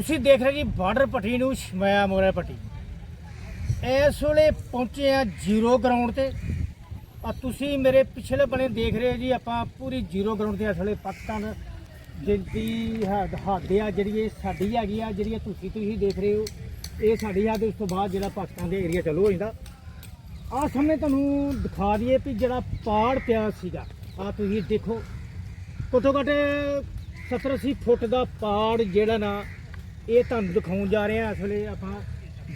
ਤੁਸੀਂ ਦੇਖ ਰਹੇ ਜੀ ਬਾਰਡਰ ਪੱਟੀ ਨੂੰ ਸ਼ਮਾਇਆ ਮੋਰਾ ਪੱਟੀ। ਇਸ ਵੇਲੇ ਪਹੁੰਚੇ ਆ ਜ਼ੀਰੋ ਗਰਾਊਂਡ ਤੇ। ਆ ਤੁਸੀਂ ਮੇਰੇ ਪਿਛਲੇ ਬਣੇ ਦੇਖ ਰਹੇ ਹੋ ਜੀ, ਆਪਾਂ ਪੂਰੀ ਜ਼ੀਰੋ ਗਰਾਊਂਡ ਤੇ ਇਸ ਵੇਲੇ ਪਾਕਿਸਤਾਨ ਜਿੰਦੀ ਹੱਦ ਆ ਜਿਹੜੀ ਇਹ ਸਾਡੀ ਹੈਗੀ ਆ, ਜਿਹੜੀ ਇਹ ਤੁਸੀਂ ਤੁਸੀਂ ਦੇਖ ਰਹੇ ਹੋ। ਇਹ ਸਾਡੀ ਹੱਦ ਉਸ ਤੋਂ ਬਾਅਦ ਜਿਹੜਾ ਪਾਕਿਸਤਾਨ ਦੇ ਏਰੀਆ ਚੱਲੋ ਹੋ ਜਾਂਦਾ ਆ ਸਾਹਮਣੇ ਤੁਹਾਨੂੰ ਦਿਖਾ ਦਈਏ ਵੀ ਜਿਹੜਾ ਪਾੜ ਪਿਆ ਸੀਗਾ ਆ ਤੁਸੀਂ ਦੇਖੋ। ਘੱਟੋ ਘੱਟ 70 80 ਫੁੱਟ ਦਾ ਪਾੜ ਜਿਹੜਾ ਨਾ ਇਹ ਤੁਹਾਨੂੰ ਦਿਖਾਉਣ ਜਾ ਰਹੇ ਆ ਇਸ ਵੇਲੇ ਆਪਾਂ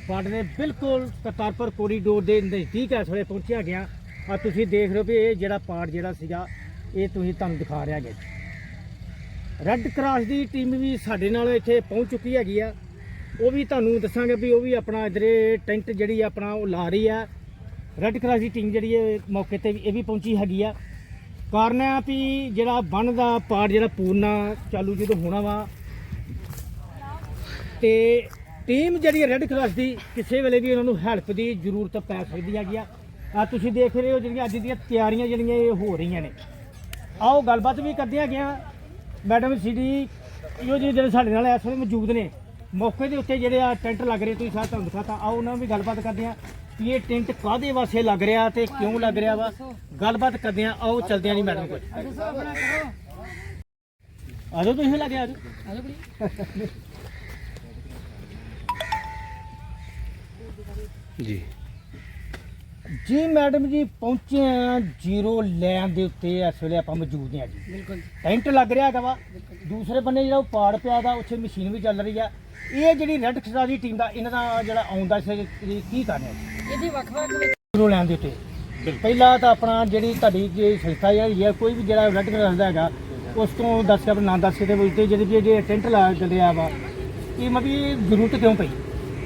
ਬਾਰਡਰ ਦੇ ਬਿਲਕੁਲ ਕਰਤਾਰਪੁਰ ਕੋਰੀਡੋਰ ਦੇ ਨਜ਼ਦੀਕ ਇਸ ਵੇਲੇ ਪਹੁੰਚਿਆ ਗਿਆ। ਆ ਤੁਸੀਂ ਦੇਖ ਰਹੇ ਹੋ ਵੀ ਇਹ ਜਿਹੜਾ ਪਾੜ ਜਿਹੜਾ ਸੀਗਾ, ਇਹ ਤੁਸੀਂ ਤੁਹਾਨੂੰ ਦਿਖਾ ਰਿਹਾ ਗਿਆ ਰੈੱਡ ਕਰਾਸ ਦੀ ਟੀਮ ਵੀ ਸਾਡੇ ਨਾਲ ਇੱਥੇ ਪਹੁੰਚ ਚੁੱਕੀ ਹੈਗੀ ਆ। ਉਹ ਵੀ ਤੁਹਾਨੂੰ ਦੱਸਾਂਗੇ ਵੀ ਉਹ ਵੀ ਆਪਣਾ ਇਧਰੇ ਟੈਂਟ ਜਿਹੜੀ ਆਪਣਾ ਉਹ ਲਾ ਰਹੀ ਆ। ਰੈੱਡ ਕਰਾਸ ਦੀ ਟੀਮ ਜਿਹੜੀ ਹੈ ਮੌਕੇ ਤੇ ਇਹ ਵੀ ਪਹੁੰਚੀ ਹੈਗੀ ਆ। ਕਾਰਨ ਆ ਵੀ ਜਿਹੜਾ ਬੰਨ ਦਾ ਪਾਰ ਜਿਹੜਾ ਪੂਰਨਾ ਚਾਲੂ ਜਦੋਂ ਹੋਣਾ ਵਾ ਤੇ ਟੀਮ ਜਿਹੜੀ ਰੈੱਡ ਕਰਾਸ ਦੀ ਕਿਸੇ ਵੇਲੇ ਵੀ ਉਹਨਾਂ ਨੂੰ ਹੈਲਪ ਦੀ ਜ਼ਰੂਰਤ ਪੈ ਸਕਦੀ ਹੈਗੀ ਆ। ਆ ਤੁਸੀਂ ਦੇਖ ਰਹੇ ਹੋ ਜਿਹੜੀਆਂ ਅੱਜ ਦੀਆਂ ਤਿਆਰੀਆਂ ਜਿਹੜੀਆਂ ਇਹ ਹੋ ਰਹੀਆਂ ਨੇ। ਆਓ ਗੱਲਬਾਤ ਵੀ ਕਰਦੇ ਹੈਗੇ ਆ। ਮੈਡਮ ਸਿਟੀ ਇਹੋ ਜਿਹੇ ਜਿਹੜੇ ਸਾਡੇ ਨਾਲ ਇਸ ਵੇਲੇ ਮੌਜੂਦ ਨੇ। ਮੌਕੇ ਦੇ ਉੱਤੇ ਜਿਹੜੇ ਆ ਟੈਂਟ ਲੱਗ ਰਹੇ ਤੁਸੀਂ ਸਾਰਾ ਤੁਹਾਨੂੰ ਦਿਖਾਤਾ। ਆਓ ਉਹਨਾਂ ਨਾਲ ਵੀ ਗੱਲਬਾਤ ਕਰਦੇ ਆ ਕਿ ਇਹ ਟੈਂਟ ਕਾਦੇ ਵਾਸਤੇ ਲੱਗ ਰਿਹਾ ਤੇ ਕਿਉਂ ਲੱਗ ਰਿਹਾ ਵਾ। ਗੱਲਬਾਤ ਕਰਦੇ ਆ। ਆਓ ਚਲਦੇ ਆ ਜੀ ਮੈਡਮ ਕੋਲ। ਆਜੋ ਤੁਸੀਂ ਲੱਗੇ ਆਜੋ। ਜੀ। ਜੀ ਮੈਡਮ ਜੀ ਪਹੁੰਚੇ ਆ ਜ਼ੀਰੋ ਲੈਨ ਦੇ ਉੱਤੇ ਇਸ ਵੇਲੇ ਆਪਾਂ ਮੌਜੂਦ ਹਾਂ ਜੀ। ਬਿਲਕੁਲ ਟੈਂਟ ਲੱਗ ਰਿਹਾ ਹੈਗਾ ਵਾ। ਦੂਸਰੇ ਬੰਨੇ ਜਿਹੜਾ ਉਹ ਪਾੜ ਪਿਆ ਦਾ ਉੱਥੇ ਮਸ਼ੀਨ ਵੀ ਚੱਲ ਰਹੀ ਆ। ਇਹ ਜਿਹੜੀ ਰੈੱਡ ਖਸਰਾ ਦੀ ਟੀਮ ਦਾ ਇਹਨਾਂ ਦਾ ਜਿਹੜਾ ਆਉਂਦਾ ਸੀ ਕੀ ਕਰ ਰਿਹਾ ਇਹਦੇ ਵੱਖ-ਵੱਖ ਜ਼ੀਰੋ ਲੈਣ ਦੇ ਉੱਤੇ। ਪਹਿਲਾਂ ਤਾਂ ਆਪਣਾ ਜਿਹੜੀ ਤੁਹਾਡੀ ਜੇ ਸੰਸਥਾ ਜਿਹੜੀ ਹੈ ਕੋਈ ਵੀ ਜਿਹੜਾ ਰੈੱਡ ਦਾ ਹੈਗਾ ਉਸ ਤੋਂ ਦੱਸ ਕੇ ਆਪਣਾ ਨਾਂ ਦੱਸ ਕੇ ਦੇ ਵਿੱਚ ਤੇ ਜਿਹੜੇ ਜਿਹੜੇ ਟੈਂਟ ਲਾ ਚੱਲਿਆ ਵਾ ਇਹ ਮਤਲਬ ਜ਼ਰੂਰਤ ਕਿਉਂ ਪਈ?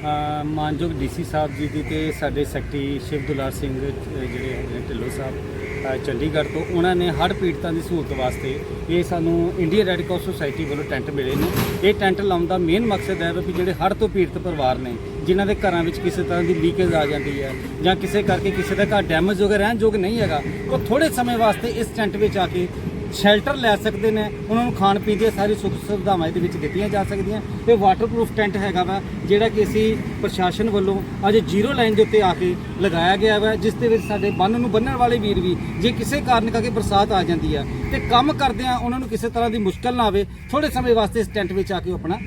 ਮਾਨਯੋਗ ਡੀਸੀ ਸਾਹਿਬ ਜੀ ਦੀ ਤੇ ਸਾਡੇ ਸੈਕਟਰੀ ਸ਼ਿਵ ਦੁਲਾਰ ਸਿੰਘ ਜਿਹੜੇ ਹੈਗੇ ਨੇ ਢਿੱਲੋਂ ਸਾਹਿਬ ਚੰਡੀਗੜ੍ਹ ਤੋਂ, ਉਹਨਾਂ ਨੇ ਹੜ੍ਹ ਪੀੜਤਾਂ ਦੀ ਸਹੂਲਤ ਵਾਸਤੇ ਇਹ ਸਾਨੂੰ ਇੰਡੀਅਨ ਰੈੱਡ ਕਰਾਸ ਸੁਸਾਇਟੀ ਵੱਲੋਂ ਟੈਂਟ ਮਿਲੇ ਨੇ। ਇਹ ਟੈਂਟ ਲਾਉਣ ਦਾ ਮੇਨ ਮਕਸਦ ਹੈ ਵੀ ਜਿਹੜੇ ਹੜ੍ਹ ਤੋਂ ਪੀੜਤ ਪਰਿਵਾਰ ਨੇ, ਜਿਨ੍ਹਾਂ ਦੇ ਘਰਾਂ ਵਿੱਚ ਕਿਸੇ ਤਰ੍ਹਾਂ ਦੀ ਲੀਕੇਜ ਆ ਜਾਂਦੀ ਹੈ ਜਾਂ ਕਿਸੇ ਕਰਕੇ ਕਿਸੇ ਦਾ ਘਰ ਡੈਮੇਜ ਹੋ ਗਿਆ, ਰਹਿਣ ਯੋਗ ਨਹੀਂ ਹੈਗਾ, ਉਹ ਥੋੜੇ ਸਮੇਂ ਵਾਸਤੇ ਇਸ ਟੈਂਟ ਵਿੱਚ ਆ ਕੇ ਸ਼ੈਲਟਰ ਲੈ ਸਕਦੇ ਨੇ, ਉਹਨਾਂ ਨੂੰ ਖਾਣ ਪੀਣ ਦੀਆਂ ਸਾਰੀ ਸੁੱਖ ਸੁਵਿਧਾਵਾਂ ਇਹਦੇ ਵਿੱਚ ਦਿੱਤੀਆਂ ਜਾ ਸਕਦੀਆਂ। ਤੇ ਵਾਟਰਪ੍ਰੂਫ ਟੈਂਟ ਹੈਗਾ ਵਾ, ਜਿਹੜਾ ਕਿ ਅਸੀਂ ਪ੍ਰਸ਼ਾਸਨ ਵੱਲੋਂ ਅੱਜ ਜ਼ੀਰੋ ਲਾਈਨ ਦੇ ਉੱਤੇ ਆ ਕੇ ਲਗਾਇਆ ਗਿਆ ਵਾ, ਜਿਸ ਦੇ ਵਿੱਚ ਸਾਡੇ ਬੰਨ ਨੂੰ ਬੰਨਣ ਵਾਲੇ ਵੀਰ ਵੀ, ਜੇ ਕਿਸੇ ਕਾਰਨ ਕਰਕੇ ਬਰਸਾਤ ਆ ਜਾਂਦੀ ਆ, ਤੇ ਕੰਮ ਕਰਦਿਆਂ ਉਹਨਾਂ ਨੂੰ ਕਿਸੇ ਤਰ੍ਹਾਂ ਦੀ ਮੁਸ਼ਕਲ ਨਾ ਆਵੇ ਥੋੜੇ ਸਮੇਂ ਵਾਸਤੇ ਇਸ ਟੈਂਟ ਵਿੱਚ ਆ ਕੇ ਉਹ ਆਪਣਾ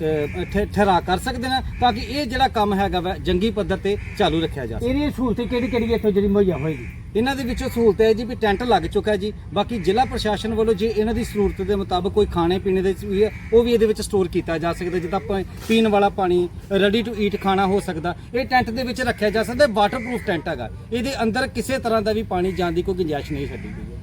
ਠ- ਠਹਿਰਾ ਕਰ ਸਕਦੇ ਨੇ ਤਾਂ ਕਿ ਇਹ ਜਿਹੜਾ ਕੰਮ ਹੈਗਾ ਵਾ ਜੰਗੀ ਪੱਧਰ ਤੇ ਚਾਲੂ ਰੱਖਿਆ ਜਾ ਸਕੇ। ਇਹਦੀ ਸਹੂਲਤ ਕਿਹੜੀ ਕਿਹੜੀ ਇੱਥੋਂ ਜਿਹੜੀ ਮੁਹੱਈਆ ਹੋਏਗੀ? ਇਹਨਾਂ ਦੇ ਵਿੱਚੋਂ ਸਹੂਲਤ ਹੈ ਜੀ ਵੀ ਟੈਂਟ ਲੱਗ ਚੁੱਕਾ ਜੀ। ਬਾਕੀ ਜ਼ਿਲ੍ਹਾ ਪ੍ਰਸ਼ਾਸਨ ਵੱਲੋਂ ਜੇ ਇਹਨਾਂ ਦੀ ਜ਼ਰੂਰਤ ਦੇ ਮੁਤਾਬਕ ਕੋਈ ਖਾਣੇ ਪੀਣੇ ਦੇ ਵੀ ਹੈ ਉਹ ਵੀ ਇਹਦੇ ਵਿੱਚ ਸਟੋਰ ਕੀਤਾ ਜਾ ਸਕਦਾ ਜਿੱਦਾਂ ਆਪਾਂ ਪੀਣ ਵਾਲਾ ਪਾਣੀ ਰੈਡੀ ਟੂ ਈਟ ਖਾਣਾ ਹੋ ਸਕਦਾ। ਇਹ ਟੈਂਟ ਦੇ ਵਿੱਚ ਰੱਖਿਆ ਜਾ ਸਕਦਾ ਵਾਟਰਪ੍ਰੂਫ ਟੈਂਟ ਹੈਗਾ। ਇਹਦੇ ਅੰਦਰ ਕਿਸੇ ਤਰ੍ਹਾਂ ਦਾ ਵੀ ਪਾਣੀ ਜਾਣ ਦੀ ਕੋਈ ਗੁੰਜਾਇਸ਼ ਨਹੀਂ ਛੱਡੀ ਗਈ